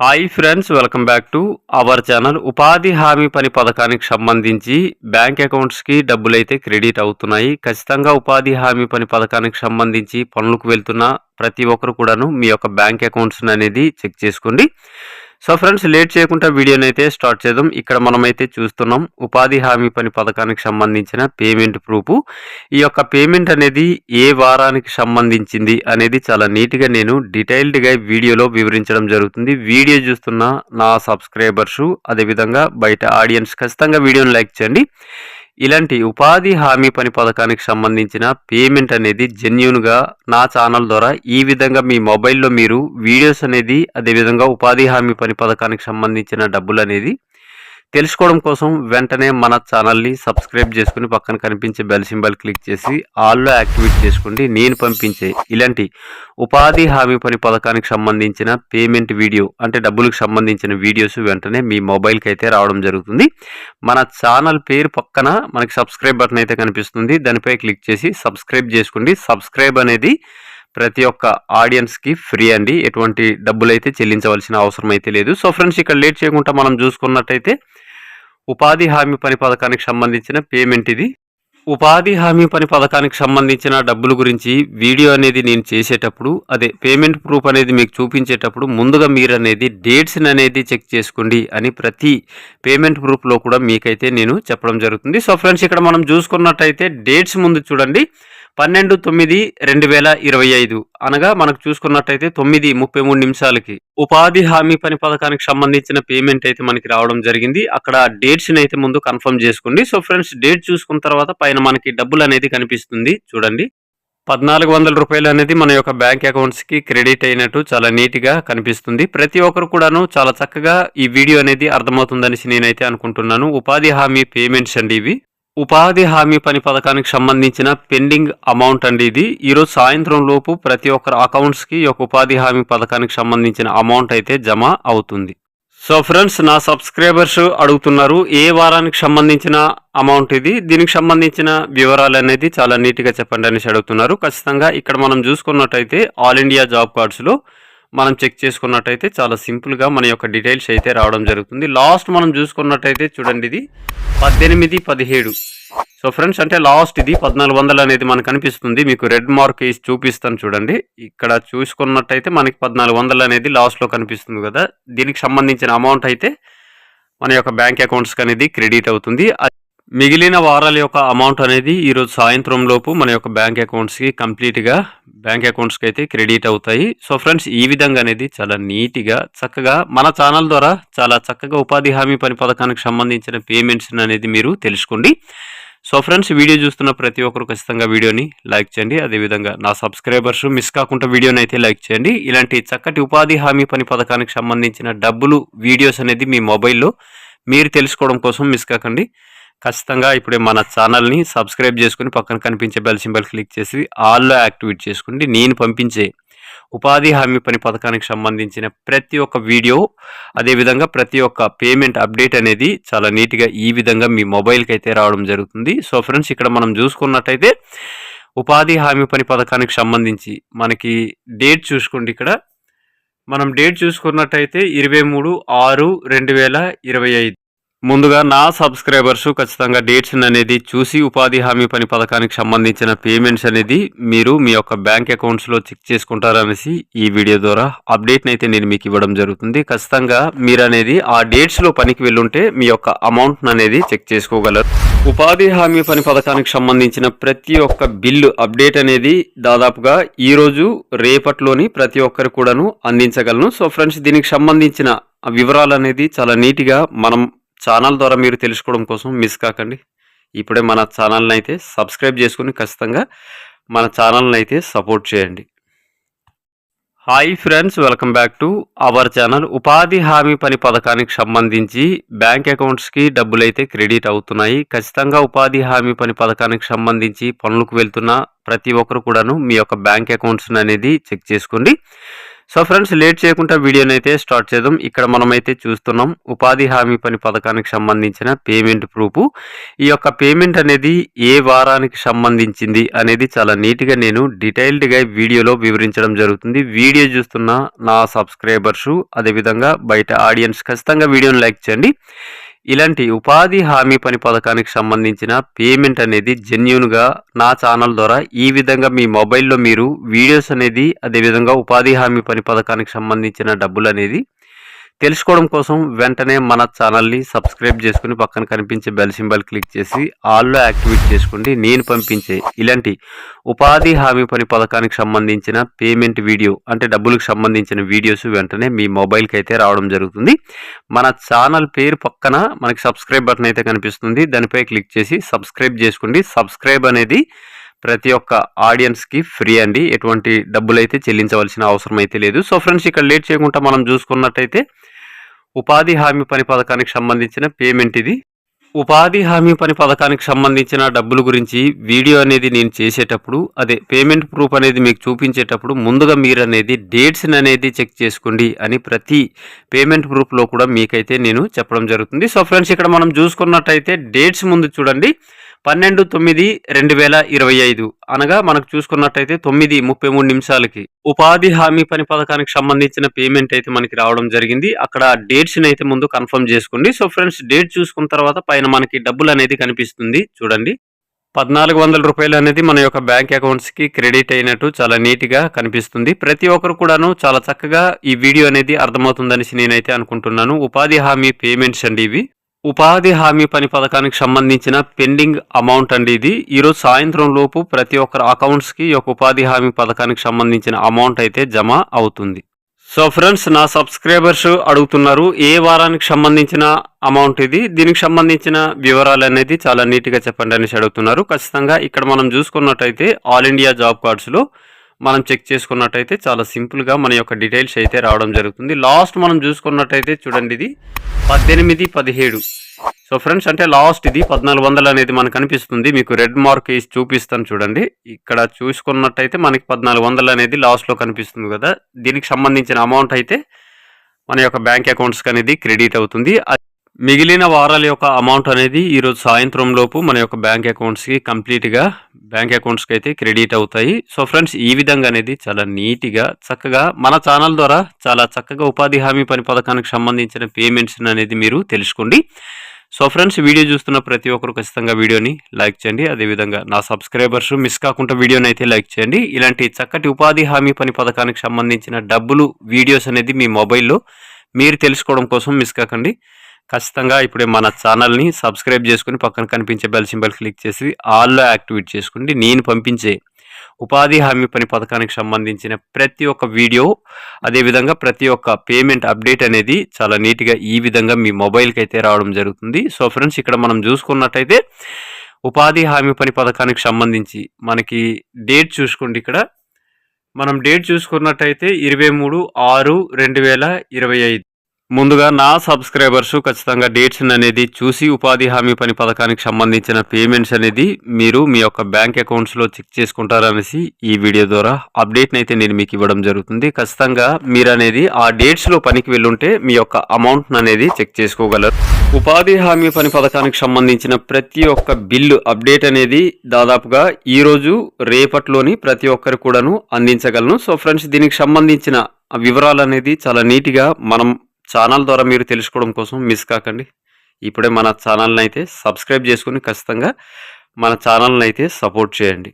Hi friends welcome back to our channel. ఉపాధి హామీ పని పథకానికి సంబంధించి బ్యాంక్ అకౌంట్స్కి డబ్బులు అయితే క్రెడిట్ అవుతున్నాయి. ఖచ్చితంగా ఉపాధి హామీ పని పథకానికి సంబంధించి పనులకు వెళ్తున్న ప్రతి ఒక్కరు కూడాను మీ యొక్క బ్యాంక్ అకౌంట్స్ అనేది చెక్ చేసుకోండి. సో ఫ్రెండ్స్ లేట్ చేయకుండా వీడియోని అయితే స్టార్ట్ చేద్దాం. ఇక్కడ మనమైతే చూస్తున్నాం ఉపాధి హామీ పని పథకానికి సంబంధించిన పేమెంట్ ప్రూఫ్. ఈ యొక్క పేమెంట్ అనేది ఏ వారానికి సంబంధించింది అనేది చాలా నీట్గా నేను డీటెయిల్డ్గా వీడియోలో వివరించడం జరుగుతుంది. వీడియో చూస్తున్న నా సబ్స్క్రైబర్సు అదేవిధంగా బయట ఆడియన్స్ ఖచ్చితంగా వీడియోని లైక్ చేయండి. ఇలాంటి ఉపాధి హామీ పని పథకానికి సంబంధించిన పేమెంట్ అనేది జెన్యున్గా నా ఛానల్ ద్వారా ఈ విధంగా మీ మొబైల్లో మీరు వీడియోస్ అనేది అదేవిధంగా ఉపాధి హామీ పని పథకానికి సంబంధించిన డబ్బులు అనేది తెలుసుకోవడం కోసం వెంటనే మన ఛానల్ని సబ్స్క్రైబ్ చేసుకుని పక్కన కనిపించే బెల్ సింబల్ క్లిక్ చేసి ఆల్లో యాక్టివేట్ చేసుకోండి. నేను పంపించే ఇలాంటి ఉపాధి హామీ పని పథకానికి సంబంధించిన పేమెంట్ వీడియో అంటే డబ్బులకు సంబంధించిన వీడియోస్ వెంటనే మీ మొబైల్కి అయితే రావడం జరుగుతుంది. మన ఛానల్ పేరు పక్కన మనకి సబ్స్క్రైబ్ బటన్ అయితే కనిపిస్తుంది. దానిపై క్లిక్ చేసి సబ్స్క్రైబ్ చేసుకోండి. సబ్స్క్రైబ్ అనేది ప్రతి ఒక్క ఆడియన్స్కి ఫ్రీ అండి. ఎటువంటి డబ్బులు అయితే చెల్లించవలసిన అవసరం అయితే లేదు. సో ఫ్రెండ్స్ ఇక్కడ లేట్ చేయకుండా మనం చూసుకున్నట్టయితే ఉపాధి హామీ పని పథకానికి సంబంధించిన పేమెంట్ ఇది. ఉపాధి హామీ పని పథకానికి సంబంధించిన డబ్బుల గురించి వీడియో అనేది నేను చేసేటప్పుడు అదే పేమెంట్ ప్రూఫ్ అనేది మీకు చూపించేటప్పుడు ముందుగా మీరు అనేది డేట్స్ని అనేది చెక్ చేసుకోండి అని ప్రతి పేమెంట్ ప్రూఫ్లో కూడా మీకైతే నేను చెప్పడం జరుగుతుంది. సో ఫ్రెండ్స్ ఇక్కడ మనం చూసుకున్నట్టయితే డేట్స్ ముందు చూడండి. పన్నెండు తొమ్మిది రెండు వేల ఇరవై ఐదు. అనగా మనకు చూసుకున్నట్టయితే తొమ్మిది ముప్పై మూడు నిమిషాలకి ఉపాధి హామీ పని పథకానికి సంబంధించిన పేమెంట్ అయితే మనకి రావడం జరిగింది. అక్కడ డేట్స్ అయితే ముందు కన్ఫర్మ్ చేసుకోండి. సో ఫ్రెండ్స్ డేట్ చూసుకున్న తర్వాత పైన మనకి డబ్బులు అనేది కనిపిస్తుంది. చూడండి. పద్నాలుగు వందల రూపాయలు అనేది మన యొక్క బ్యాంక్ అకౌంట్స్కి క్రెడిట్ అయినట్టు చాలా నీట్గా కనిపిస్తుంది. ప్రతి ఒక్కరు కూడాను చాలా చక్కగా ఈ వీడియో అనేది అర్థమవుతుందనేసి నేనైతే అనుకుంటున్నాను. ఉపాధి హామీ పేమెంట్స్ అండి ఇవి. ఉపాధి హామీ పని పథకానికి సంబంధించిన పెండింగ్ అమౌంట్ అండి ఇది. ఈరోజు సాయంత్రం లోపు ప్రతి ఒక్కరి అకౌంట్స్కి ఈ యొక్క ఉపాధి హామీ పథకానికి సంబంధించిన అమౌంట్ అయితే జమ అవుతుంది. సో ఫ్రెండ్స్ నా సబ్స్క్రైబర్స్ అడుగుతున్నారు ఏ వారానికి సంబంధించిన అమౌంట్ ఇది? దీనికి సంబంధించిన వివరాలు అనేది చాలా నీట్గా చెప్పండి అనేసి అడుగుతున్నారు. ఖచ్చితంగా ఇక్కడ మనం చూసుకున్నట్టయితే ఆల్ ఇండియా జాబ్ కార్డ్స్లో మనం చెక్ చేసుకున్నట్టయితే చాలా సింపుల్గా మన యొక్క డీటెయిల్స్ అయితే రావడం జరుగుతుంది. లాస్ట్ మనం చూసుకున్నట్టయితే చూడండి ఇది పద్దెనిమిది పదిహేడు. సో ఫ్రెండ్స్ అంటే లాస్ట్ ఇది పద్నాలుగు వందలు అనేది మనకు కనిపిస్తుంది మీకు రెడ్ మార్క్ వేసి చూపిస్తాను చూడండి. ఇక్కడ చూసుకున్నట్టయితే మనకి పద్నాలుగు వందలు అనేది లాస్ట్లో కనిపిస్తుంది కదా. దీనికి సంబంధించిన అమౌంట్ అయితే మన యొక్క బ్యాంక్ అకౌంట్స్కి అనేది క్రెడిట్ అవుతుంది. మిగిలిన వారాల యొక్క అమౌంట్ అనేది ఈరోజు సాయంత్రం లోపు మన యొక్క బ్యాంక్ అకౌంట్స్కి కంప్లీట్గా బ్యాంక్ అకౌంట్స్కి అయితే క్రెడిట్ అవుతాయి. సో ఫ్రెండ్స్ ఈ విధంగా అనేది చాలా నీట్గా చక్కగా మన ఛానల్ ద్వారా చాలా చక్కగా ఉపాధి హామీ పని పథకానికి సంబంధించిన పేమెంట్స్ అనేది మీరు తెలుసుకోండి. సో ఫ్రెండ్స్ వీడియో చూస్తున్న ప్రతి ఒక్కరు ఖచ్చితంగా వీడియోని లైక్ చేయండి. అదేవిధంగా నా సబ్స్క్రైబర్స్ మిస్ కాకుండా వీడియోని అయితే లైక్ చేయండి. ఇలాంటి చక్కటి ఉపాధి హామీ పని పథకానికి సంబంధించిన డబ్బులు వీడియోస్ అనేది మీ మొబైల్లో మీరు తెలుసుకోవడం కోసం మిస్ కాకండి. ఖచ్చితంగా ఇప్పుడే మన ఛానల్ని సబ్స్క్రైబ్ చేసుకుని పక్కన కనిపించే బెల్ సింబల్ క్లిక్ చేసి ఆల్లో యాక్టివేట్ చేసుకోండి. నేను పంపించే ఉపాధి హామీ పని పథకానికి సంబంధించిన ప్రతి ఒక్క వీడియో అదేవిధంగా ప్రతి ఒక్క పేమెంట్ అప్డేట్ అనేది చాలా నీట్గా ఈ విధంగా మీ మొబైల్కి అయితే రావడం జరుగుతుంది. సో ఫ్రెండ్స్ ఇక్కడ మనం చూసుకున్నట్టయితే ఉపాధి హామీ పని పథకానికి సంబంధించి మనకి డేట్ చూసుకోండి ఇక్కడ. మనం డేట్ చూసుకున్నట్టయితే ఇరవై మూడు ఆరు రెండు వేల ఇరవై ఐదు. ముందుగా నా సబ్స్క్రైబర్స్ ఖచ్చితంగా డేట్స్ అనేది చూసి ఉపాధి హామీ పని పథకానికి సంబంధించిన పేమెంట్స్ అనేది మీరు మీ యొక్క బ్యాంక్ అకౌంట్స్లో చెక్ చేసుకుంటారనేసి ఈ వీడియో ద్వారా అప్డేట్ని అయితే నేను మీకు ఇవ్వడం జరుగుతుంది. ఖచ్చితంగా మీరు అనేది ఆ డేట్స్లో పనికి వెళ్ళుంటే మీ యొక్క అమౌంట్ని అనేది చెక్ చేసుకోగలరు. ఉపాధి హామీ పని పథకానికి సంబంధించిన ప్రతి ఒక్క బిల్లు అప్డేట్ అనేది దాదాపుగా ఈరోజు రేపట్లోని ప్రతి ఒక్కరు కూడాను అందించగలను. సో ఫ్రెండ్స్ దీనికి సంబంధించిన వివరాలు అనేది చాలా నీట్గా మనం ఛానల్ ద్వారా మీరు తెలుసుకోవడం కోసం మిస్ కాకండి. ఇప్పుడే మన ఛానల్ని అయితే సబ్స్క్రైబ్ చేసుకుని ఖచ్చితంగా మన ఛానల్ని అయితే సపోర్ట్ చేయండి. Hi friends welcome back to our channel ఉపాధి హామీ పని పథకానికి సంబంధించి బ్యాంక్ అకౌంట్స్కి డబ్బులు అయితే క్రెడిట్ అవుతున్నాయి. ఖచ్చితంగా ఉపాధి హామీ పని పథకానికి సంబంధించి పనులకు వెళ్తున్న ప్రతి ఒక్కరు కూడాను మీ యొక్క బ్యాంక్ అకౌంట్స్ అనేది చెక్ చేసుకోండి. సో ఫ్రెండ్స్ లేట్ చేయకుండా వీడియోని అయితే స్టార్ట్ చేద్దాం. ఇక్కడ మనమైతే చూస్తున్నాం ఉపాధి హామీ పని పథకానికి సంబంధించిన పేమెంట్ ప్రూఫ్. ఈ యొక్క పేమెంట్ అనేది ఏ వారానికి సంబంధించింది అనేది చాలా నీట్గా నేను డీటెయిల్డ్గా వీడియోలో వివరించడం జరుగుతుంది. వీడియో చూస్తున్న నా సబ్స్క్రైబర్సు అదేవిధంగా బయట ఆడియన్స్ ఖచ్చితంగా వీడియోని లైక్ చేయండి. ఇలాంటి ఉపాధి హామీ పని పథకానికి సంబంధించిన పేమెంట్ అనేది జెన్యున్గా నా ఛానల్ ద్వారా ఈ విధంగా మీ మొబైల్లో మీరు వీడియోస్ అనేది అదేవిధంగా ఉపాధి హామీ పని పథకానికి సంబంధించిన డబ్బులు అనేది తెలుసుకోవడం కోసం వెంటనే మన ఛానల్ని సబ్స్క్రైబ్ చేసుకుని పక్కన కనిపించే బెల్ సింబల్ క్లిక్ చేసి ఆల్లో యాక్టివేట్ చేసుకోండి. నేను పంపించే ఇలాంటి ఉపాధి హామీ పని పథకానికి సంబంధించిన పేమెంట్ వీడియో అంటే డబ్బులకు సంబంధించిన వీడియోస్ వెంటనే మీ మొబైల్కి అయితే రావడం జరుగుతుంది. మన ఛానల్ పేరు పక్కన మనకి సబ్స్క్రైబ్ బటన్ అయితే కనిపిస్తుంది. దానిపై క్లిక్ చేసి సబ్స్క్రైబ్ చేసుకోండి. సబ్స్క్రైబ్ అనేది ప్రతి ఒక్క ఆడియన్స్కి ఫ్రీ అండి. ఎటువంటి డబ్బులు అయితే చెల్లించవలసిన అవసరం అయితే లేదు. సో ఫ్రెండ్స్ ఇక్కడ లేట్ చేయకుండా మనం చూసుకున్నట్టయితే ఉపాధి హామీ పని పథకానికి సంబంధించిన పేమెంట్ ఇది. ఉపాధి హామీ పని పథకానికి సంబంధించిన డబ్బుల గురించి వీడియో అనేది నేను చేసేటప్పుడు అదే పేమెంట్ ప్రూఫ్ అనేది మీకు చూపించేటప్పుడు ముందుగా మీరు అనేది డేట్స్ని అనేది చెక్ చేసుకోండి అని ప్రతి పేమెంట్ ప్రూఫ్లో కూడా మీకైతే నేను చెప్పడం జరుగుతుంది. సో ఫ్రెండ్స్ ఇక్కడ మనం చూసుకున్నట్టయితే డేట్స్ ముందు చూడండి. పన్నెండు తొమ్మిది రెండు వేల ఇరవై ఐదు. అనగా మనకు చూసుకున్నట్టయితే తొమ్మిది ముప్పై మూడు నిమిషాలకి. ఉపాధి హామీ పని పథకానికి సంబంధించిన పేమెంట్ అయితే మనకి రావడం జరిగింది. అక్కడ డేట్స్ అయితే ముందు కన్ఫర్మ్ చేసుకోండి. సో ఫ్రెండ్స్ డేట్ చూసుకున్న తర్వాత పైన మనకి డబ్బులు అనేది కనిపిస్తుంది. చూడండి. పద్నాలుగు వందల రూపాయలు అనేది మన యొక్క బ్యాంక్ అకౌంట్స్కి క్రెడిట్ అయినట్టు చాలా నీట్గా కనిపిస్తుంది. ప్రతి ఒక్కరు కూడాను చాలా చక్కగా ఈ వీడియో అనేది అర్థమవుతుందనేసి నేనైతే అనుకుంటున్నాను. ఉపాధి హామీ పేమెంట్స్ అండి ఇవి. ఉపాధి హామీ పని పథకానికి సంబంధించిన పెండింగ్ అమౌంట్ అండి ఇది. ఈరోజు సాయంత్రం లోపు ప్రతి ఒక్కరి అకౌంట్స్కి ఈ యొక్క ఉపాధి హామీ పథకానికి సంబంధించిన అమౌంట్ అయితే జమ అవుతుంది. సో ఫ్రెండ్స్ నా సబ్స్క్రైబర్స్ అడుగుతున్నారు ఏ వారానికి సంబంధించిన అమౌంట్ ఇది? దీనికి సంబంధించిన వివరాలు అనేది చాలా నీట్గా చెప్పండి అనేసి అడుగుతున్నారు. ఖచ్చితంగా ఇక్కడ మనం చూసుకున్నట్టయితే ఆల్ ఇండియా జాబ్ కార్డ్స్లో మనం చెక్ చేసుకున్నట్టయితే చాలా సింపుల్గా మన యొక్క డీటెయిల్స్ అయితే రావడం జరుగుతుంది. లాస్ట్ మనం చూసుకున్నట్టయితే చూడండి ఇది పద్దెనిమిది పదిహేడు. సో ఫ్రెండ్స్ అంటే లాస్ట్ ఇది పద్నాలుగు వందలు అనేది మనకు కనిపిస్తుంది మీకు రెడ్ మార్క్ వేసి చూపిస్తాను చూడండి. ఇక్కడ చూసుకున్నట్టయితే మనకి పద్నాలుగు వందలు అనేది లాస్ట్లో కనిపిస్తుంది కదా. దీనికి సంబంధించిన అమౌంట్ అయితే మన యొక్క బ్యాంక్ అకౌంట్స్కి అనేది క్రెడిట్ అవుతుంది. మిగిలిన వారాల యొక్క అమౌంట్ అనేది ఈరోజు సాయంత్రం లోపు మన యొక్క బ్యాంక్ అకౌంట్స్కి కంప్లీట్గా బ్యాంక్ అకౌంట్స్కి అయితే క్రెడిట్ అవుతాయి. సో ఫ్రెండ్స్ ఈ విధంగా అనేది చాలా నీట్గా చక్కగా మన ఛానల్ ద్వారా చాలా చక్కగా ఉపాధి హామీ పని పథకానికి సంబంధించిన పేమెంట్స్ అనేది మీరు తెలుసుకోండి. సో ఫ్రెండ్స్ వీడియో చూస్తున్న ప్రతి ఒక్కరు ఖచ్చితంగా వీడియోని లైక్ చేయండి. అదేవిధంగా నా సబ్స్క్రైబర్స్ మిస్ కాకుండా వీడియోని అయితే లైక్ చేయండి. ఇలాంటి చక్కటి ఉపాధి హామీ పని పథకానికి సంబంధించిన డబ్బులు వీడియోస్ అనేది మీ మొబైల్లో మీరు తెలుసుకోవడం కోసం మిస్ కాకండి. ఖచ్చితంగా ఇప్పుడే మన ఛానల్ని సబ్స్క్రైబ్ చేసుకుని పక్కన కనిపించే బెల్ సింబల్ క్లిక్ చేసి ఆల్లో యాక్టివేట్ చేసుకోండి. నేను పంపించే ఉపాధి హామీ పని పథకానికి సంబంధించిన ప్రతి ఒక్క వీడియో అదేవిధంగా ప్రతి ఒక్క పేమెంట్ అప్డేట్ అనేది చాలా నీట్గా ఈ విధంగా మీ మొబైల్కి అయితే రావడం జరుగుతుంది. సో ఫ్రెండ్స్ ఇక్కడ మనం చూసుకున్నట్టయితే ఉపాధి హామీ పని పథకానికి సంబంధించి మనకి డేట్ చూసుకోండి ఇక్కడ. మనం డేట్ చూసుకున్నట్టయితే ఇరవై మూడు ఆరు రెండు వేల ఇరవై ఐదు. ముందుగా నా సబ్స్క్రైబర్స్ ఖచ్చితంగా డేట్స్ అనేది చూసి ఉపాధి హామీ పని పథకానికి సంబంధించిన పేమెంట్స్ అనేది మీరు మీ యొక్క బ్యాంక్ అకౌంట్స్లో చెక్ చేసుకుంటారనేసి ఈ వీడియో ద్వారా అప్డేట్ని అయితే నేను మీకు ఇవ్వడం జరుగుతుంది. ఖచ్చితంగా మీరు అనేది ఆ డేట్స్లో పనికి వెళ్ళుంటే మీ యొక్క అమౌంట్ని అనేది చెక్ చేసుకోగలరు. ఉపాధి హామీ పని పథకానికి సంబంధించిన ప్రతి ఒక్క బిల్లు అప్డేట్ అనేది దాదాపుగా ఈరోజు రేపట్లోని ప్రతి ఒక్కరు కూడాను అందించగలను. సో ఫ్రెండ్స్ దీనికి సంబంధించిన వివరాలు అనేది చాలా నీట్గా మనం ఛానల్ ద్వారా మీరు తెలుసుకోవడం కోసం మిస్ కాకండి. ఇప్పుడే మన ఛానల్ని అయితే సబ్స్క్రైబ్ చేసుకుని ఖచ్చితంగా మన ఛానల్ని అయితే సపోర్ట్ చేయండి.